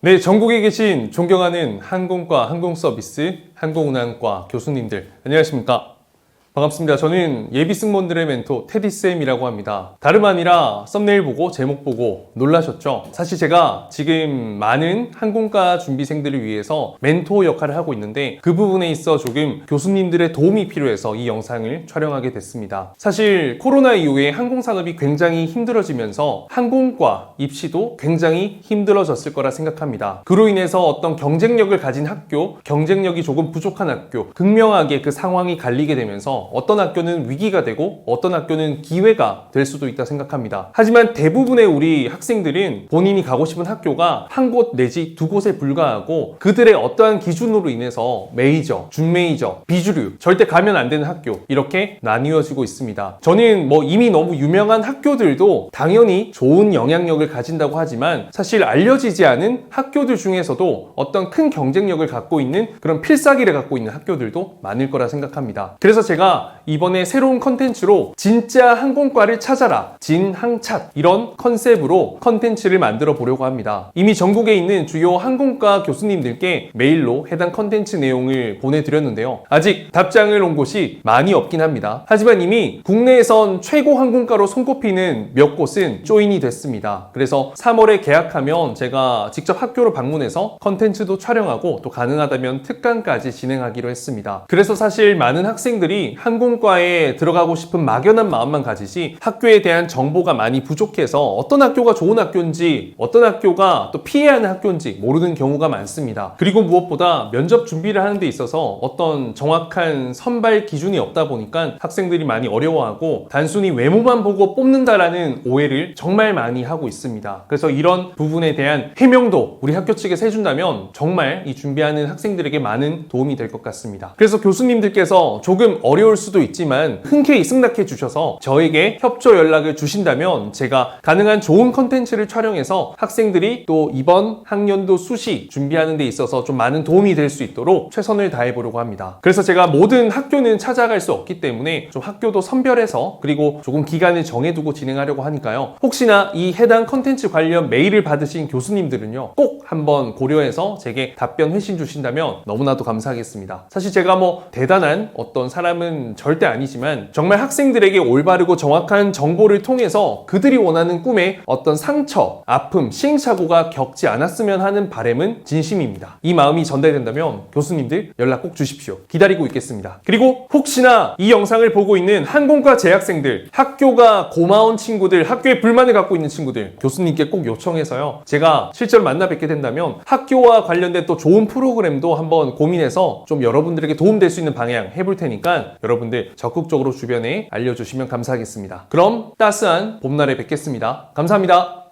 네, 전국에 계신 존경하는 항공과 항공서비스, 항공운항과 교수님들, 안녕하십니까? 반갑습니다. 저는 예비 승무원들의 멘토 테디쌤이라고 합니다. 다름 아니라 썸네일 보고 제목 보고 놀라셨죠? 사실 제가 지금 많은 항공과 준비생들을 위해서 멘토 역할을 하고 있는데 그 부분에 있어 조금 교수님들의 도움이 필요해서 이 영상을 촬영하게 됐습니다. 사실 코로나 이후에 항공 산업이 굉장히 힘들어지면서 항공과 입시도 굉장히 힘들어졌을 거라 생각합니다. 그로 인해서 어떤 경쟁력을 가진 학교, 경쟁력이 조금 부족한 학교, 극명하게 그 상황이 갈리게 되면서 어떤 학교는 위기가 되고 어떤 학교는 기회가 될 수도 있다 생각합니다. 하지만 대부분의 우리 학생들은 본인이 가고 싶은 학교가 한 곳 내지 두 곳에 불과하고 그들의 어떠한 기준으로 인해서 메이저, 준메이저, 비주류, 절대 가면 안 되는 학교 이렇게 나뉘어지고 있습니다. 저는 뭐 이미 너무 유명한 학교들도 당연히 좋은 영향력을 가진다고 하지만 사실 알려지지 않은 학교들 중에서도 어떤 큰 경쟁력을 갖고 있는 그런 필사기를 갖고 있는 학교들도 많을 거라 생각합니다. 그래서 제가 이번에 새로운 컨텐츠로 진짜 항공과를 찾아라 진항찻 이런 컨셉으로 컨텐츠를 만들어 보려고 합니다. 이미 전국에 있는 주요 항공과 교수님들께 메일로 해당 컨텐츠 내용을 보내드렸는데요. 아직 답장을 온 곳이 많이 없긴 합니다. 하지만 이미 국내에선 최고 항공과로 손꼽히는 몇 곳은 조인이 됐습니다. 그래서 3월에 계약하면 제가 직접 학교로 방문해서 컨텐츠도 촬영하고 또 가능하다면 특강까지 진행하기로 했습니다. 그래서 사실 많은 학생들이 항공과에 들어가고 싶은 막연한 마음만 가지지 학교에 대한 정보가 많이 부족해서 어떤 학교가 좋은 학교인지 어떤 학교가 또 피해야 하는 학교인지 모르는 경우가 많습니다. 그리고 무엇보다 면접 준비를 하는 데 있어서 어떤 정확한 선발 기준이 없다 보니까 학생들이 많이 어려워하고 단순히 외모만 보고 뽑는다라는 오해를 정말 많이 하고 있습니다. 그래서 이런 부분에 대한 해명도 우리 학교 측에서 해준다면 정말 이 준비하는 학생들에게 많은 도움이 될 것 같습니다. 그래서 교수님들께서 조금 어려 울 수도 있지만 흔쾌히 승낙해 주셔서 저에게 협조 연락을 주신다면 제가 가능한 좋은 컨텐츠를 촬영해서 학생들이 또 이번 학년도 수시 준비하는 데 있어서 좀 많은 도움이 될 수 있도록 최선을 다해 보려고 합니다. 그래서 제가 모든 학교는 찾아갈 수 없기 때문에 좀 학교도 선별해서 그리고 조금 기간을 정해두고 진행하려고 하니까요. 혹시나 이 해당 컨텐츠 관련 메일을 받으신 교수님들은요. 꼭 한번 고려해서 제게 답변 회신 주신다면 너무나도 감사하겠습니다. 사실 제가 뭐 대단한 어떤 사람은 절대 아니지만 정말 학생들에게 올바르고 정확한 정보를 통해서 그들이 원하는 꿈에 어떤 상처, 아픔, 시행착오가 겪지 않았으면 하는 바램은 진심입니다. 이 마음이 전달된다면 교수님들 연락 꼭 주십시오. 기다리고 있겠습니다. 그리고 혹시나 이 영상을 보고 있는 항공과 재학생들, 학교가 고마운 친구들, 학교에 불만을 갖고 있는 친구들, 교수님께 꼭 요청해서요. 제가 실제로 만나 뵙게 된다면 학교와 관련된 또 좋은 프로그램도 한번 고민해서 좀 여러분들에게 도움될 수 있는 방향 해볼 테니까 여러분들 적극적으로 주변에 알려주시면 감사하겠습니다. 그럼 따스한 봄날에 뵙겠습니다. 감사합니다.